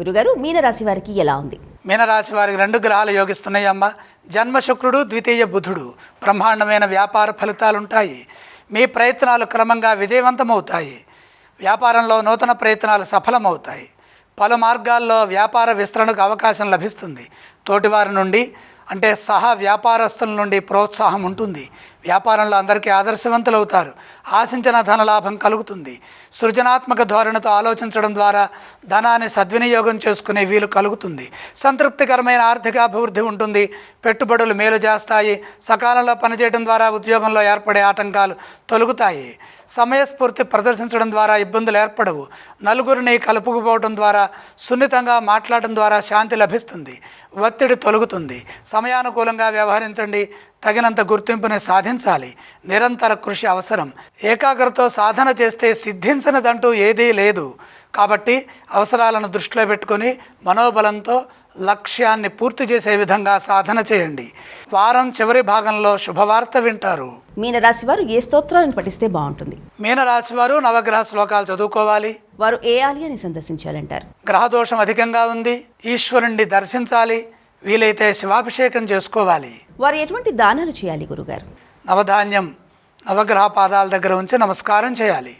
గురుగారు మీనరాశి వారికి ఎలా ఉంది? మీనరాశి వారికి రెండు గ్రహాలు యోగిస్తున్నాయి అమ్మ. జన్మ శుక్రుడు ద్వితీయ బుధుడు. బ్రహ్మాండమైన వ్యాపార ఫలితాలుంటాయి. మీ ప్రయత్నాలు క్రమంగా విజయవంతమవుతాయి. వ్యాపారంలో నూతన ప్రయత్నాలు సఫలమవుతాయి. పలు మార్గాల్లో వ్యాపార విస్తరణకు అవకాశం లభిస్తుంది. తోటివారి నుండి అంటే సహా వ్యాపారస్తుల నుండి ప్రోత్సాహం ఉంటుంది. వ్యాపారంలో అందరికీ ఆదర్శవంతులు అవుతారు ఆశించిన ధనలాభం కలుగుతుంది. సృజనాత్మక ధోరణితో ఆలోచించడం ద్వారా ధనాన్ని సద్వినియోగం చేసుకునే వీలు కలుగుతుంది. సంతృప్తికరమైన ఆర్థిక అభివృద్ధి ఉంటుంది. పెట్టుబడులు మేలు చేస్తాయి. సకాలంలో పనిచేయడం ద్వారా ఉద్యోగంలో ఏర్పడే ఆటంకాలు తొలగుతాయి. సమయస్ఫూర్తి ప్రదర్శించడం ద్వారా ఇబ్బందులు ఏర్పడవు. నలుగురిని కలుపుకుపోవడం ద్వారా సున్నితంగా మాట్లాడడం ద్వారా శాంతి లభిస్తుంది. ఒత్తిడి తొలగుతుంది. సమయానుకూలంగా వ్యవహరించండి. తగినంత గుర్తింపుని సాధించాలి. నిరంతర కృషి అవసరం. ఏకాగ్రతతో సాధన చేస్తే సిద్ధించినదంటూ ఏదీ లేదు. కాబట్టి అవసరాలను దృష్టిలో పెట్టుకొని మనోబలంతో లక్ష్యాన్ని పూర్తి చేసే విధంగా సాధన చేయండి. వారం చివరి భాగంలో శుభవార్త వింటారు. మీనరాశి వారు ఏ స్తోత్రాలను పఠిస్తే బాగుంటుంది? మీనరాశి వారు నవగ్రహ శ్లోకాలు చదువుకోవాలి. వారు ఏ ఆలయాన్ని సందర్శించాలంటారు? గ్రహదోషం అధికంగా ఉంది. ఈశ్వరుణ్ణి దర్శించాలి. వీలైతే శివాభిషేకం చేసుకోవాలి. వారు ఎటువంటి దానాలు చేయాలి గురుగారు? నవధాన్యం నవగ్రహ పాదాల దగ్గర ఉంచి నమస్కారం చేయాలి.